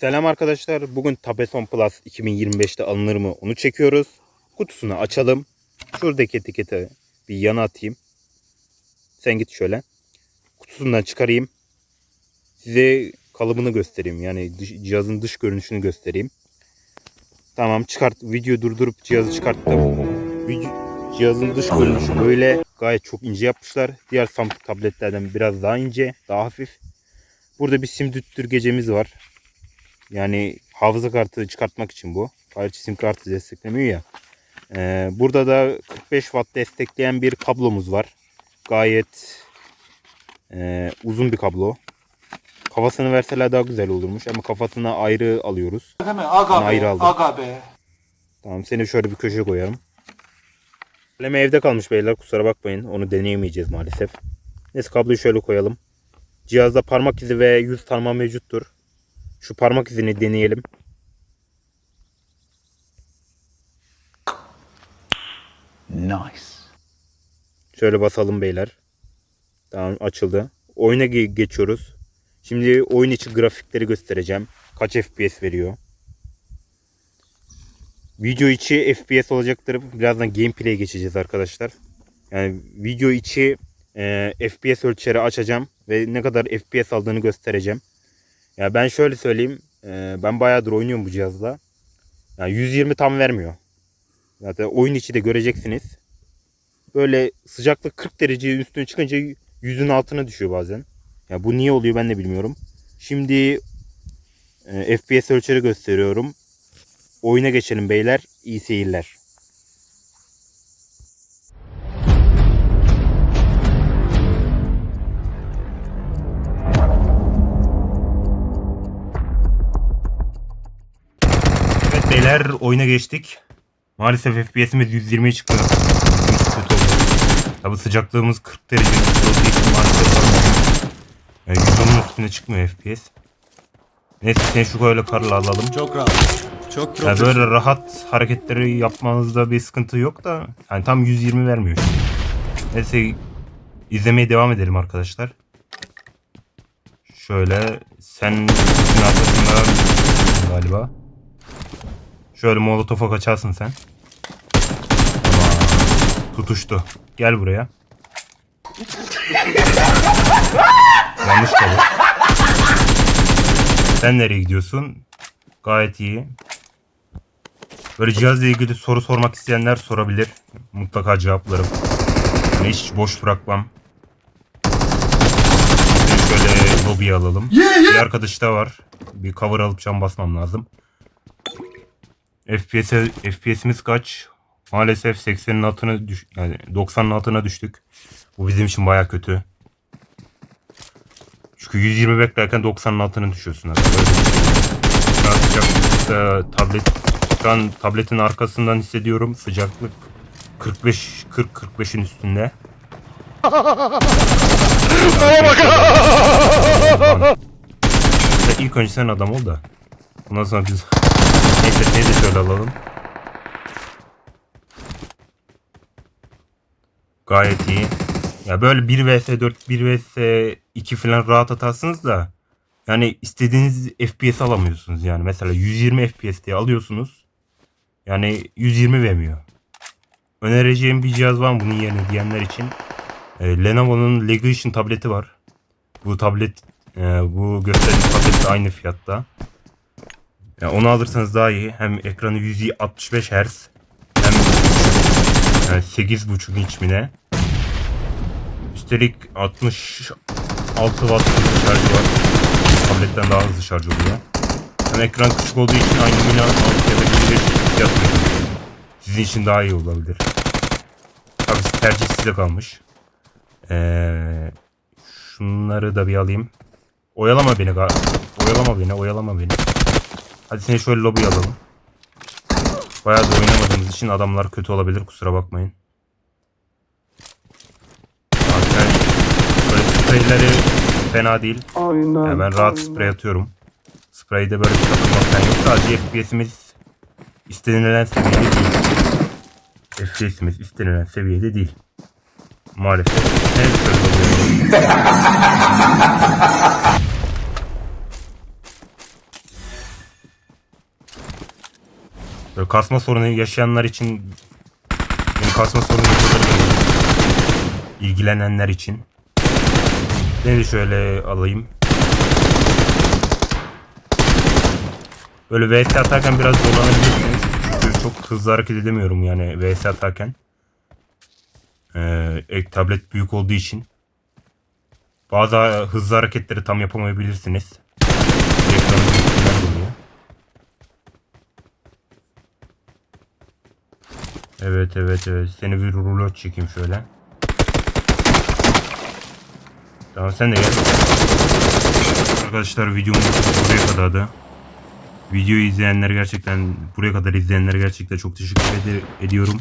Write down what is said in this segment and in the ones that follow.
Selam arkadaşlar. Bugün Tabeson Plus 2025'te alınır mı onu çekiyoruz. Kutusunu açalım. Şuradaki etiketi bir yana atayım. Sen git şöyle. Kutusundan çıkarayım. Size kalıbını göstereyim. Yani cihazın dış görünüşünü göstereyim. Tamam çıkart. Video durdurup cihazı çıkarttım. Video- cihazın dış görünüşü böyle. Gayet çok ince yapmışlar. Diğer Samsung tabletlerden biraz daha ince. Daha hafif. Burada bir sim düttürgecemiz var. Yani hafıza kartı çıkartmak için bu. Ayrıca sim kartı desteklemiyor ya. Ee, burada da 45 watt destekleyen bir kablomuz var. Gayet e, uzun bir kablo. Kafasını verseler daha güzel olurmuş ama kafasını ayrı alıyoruz. Hemen aga Ben be, ayrı aldım. aga be. Tamam seni şöyle bir köşeye koyarım. Kaleme evde kalmış beyler kusura bakmayın. Onu deneyemeyeceğiz maalesef. Neyse kabloyu şöyle koyalım. Cihazda parmak izi ve yüz tanıma mevcuttur. Şu parmak izini deneyelim. Nice. Şöyle basalım beyler. Tamam açıldı. Oyuna ge- geçiyoruz. Şimdi oyun içi grafikleri göstereceğim. Kaç FPS veriyor. Video içi FPS olacaktır. Birazdan gameplay'e geçeceğiz arkadaşlar. Yani video içi e, FPS ölçeri açacağım ve ne kadar FPS aldığını göstereceğim. Ya ben şöyle söyleyeyim. e, ben bayağıdır oynuyorum bu cihazla. Yani 120 tam vermiyor. Zaten oyun içi de göreceksiniz böyle sıcaklık 40 derecenin üstüne çıkınca yüzün altına düşüyor bazen. Ya bu niye oluyor ben de bilmiyorum. Şimdi e, FPS ölçeri gösteriyorum. Oyuna geçelim beyler. İyi seyirler. Beyler oyuna geçtik. Maalesef FPS'imiz 120'ye çıktı. Kötü oldu. Tabi sıcaklığımız 40 derece olduğu için maalesef yani 110'un üstüne çıkmıyor FPS. Neyse seni şu böyle karla alalım. Çok rahat. Çok Yani profesyonel. böyle rahat hareketleri yapmanızda bir sıkıntı yok da yani tam 120 vermiyor. Neyse izlemeye devam edelim arkadaşlar. Şöyle sen arkasında galiba. Şöyle molotofa kaçarsın sen. Tutuştu. Gel buraya. Yanlış tabii. Sen nereye gidiyorsun? Gayet iyi. Böyle cihazla ilgili soru sormak isteyenler sorabilir. Mutlaka cevaplarım. Yani hiç boş bırakmam. Şöyle lobiye alalım. Bir arkadaş da var. Bir cover alıp cam basmam lazım. FPS FPS'imiz kaç? Maalesef 80'in altına düş yani 90'ın altına düştük. Bu bizim için baya kötü. Çünkü 120 beklerken 90'ın altına düşüyorsun. Şey. Şu an sıcaklıkta tablet şu an tabletin arkasından hissediyorum sıcaklık 45 40 45'in üstünde. İlk önce sen adam ol da. Ondan sonra biz seni de şöyle alalım. Gayet iyi. Ya böyle 1 vs 4, 1 vs 2 falan rahat atarsınız da yani istediğiniz FPS alamıyorsunuz yani. Mesela 120 FPS diye alıyorsunuz. Yani 120 vermiyor. Önereceğim bir cihaz var mı bunun yerine diyenler için? E, Lenovo'nun Legion tableti var. Bu tablet e, bu gösterdiğim tablet de aynı fiyatta. Yani onu alırsanız daha iyi. Hem ekranı 165 Hz hem yani 8.5 inç mi ne? Üstelik 66 watt şarjı var. Tabletten daha hızlı şarj oluyor. Hem ekran küçük olduğu için aynı mini alt ya da 25 fiyat veriyor. Sizin için daha iyi olabilir. Tabii tercih size kalmış. Ee, şunları da bir alayım. Oyalama beni. Oyalama beni, oyalama beni. Hadi seni şöyle lobi alalım. Bayağı da oynamadığımız için adamlar kötü olabilir kusura bakmayın. Sen böyle spreyleri fena değil. Yani ben rahat sprey atıyorum. Spreyde böyle bir takılmak falan yok. Sadece FPS'imiz istenilen seviyede değil. FPS'imiz istenilen seviyede değil. Maalesef. Evet, şöyle Kasma sorunu yaşayanlar için yani kasma sorunu ilgilenenler için Seni de şöyle alayım. Böyle VS atarken biraz zorlanabilirsiniz. Çünkü çok hızlı hareket edemiyorum yani VS atarken. Ee, tablet büyük olduğu için. Bazı hızlı hareketleri tam yapamayabilirsiniz. Evet evet evet. Seni bir rulo çekeyim şöyle. Tamam sen de gel. Arkadaşlar videomuz buraya kadardı. Videoyu izleyenler gerçekten buraya kadar izleyenler gerçekten çok teşekkür ed- ediyorum.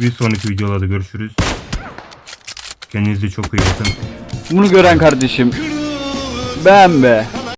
Bir sonraki videolarda görüşürüz. Kendinize çok iyi bakın. Bunu gören kardeşim ben be.